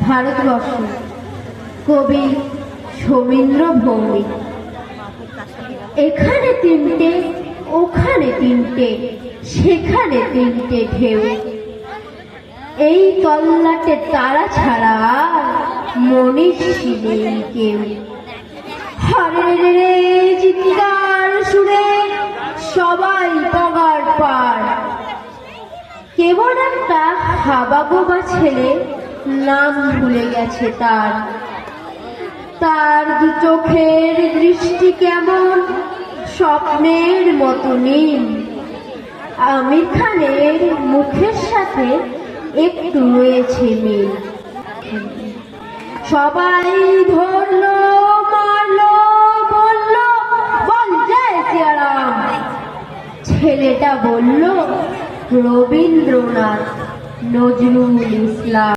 ভারতবর্ষ। কবি সমীন্দ্র ভৌমিক। এখানে তিনটে, ওখানে তিনটে, সেখানে তিনটে ঢেউ। এই তল্লাটে তারা ছাড়া মনীষী নেই কেউ। হরে রে চিৎকার সুরে সবাই পগার পার। কেবল একটা হাবাগোবা ছেলে নাম ভুলে গেছে তার। তার চোখের দৃষ্টি কেমন? স্বপ্নের মতো নীল। আমির খানের মুখের সাথে একটু রয়েছে মিল। সবাই ধরলো, মারলো, বলল, বল, জয় সিয়ারাম। ছেলেটা বলল, রবীন্দ্রনাথ নজরুল ইসলাম।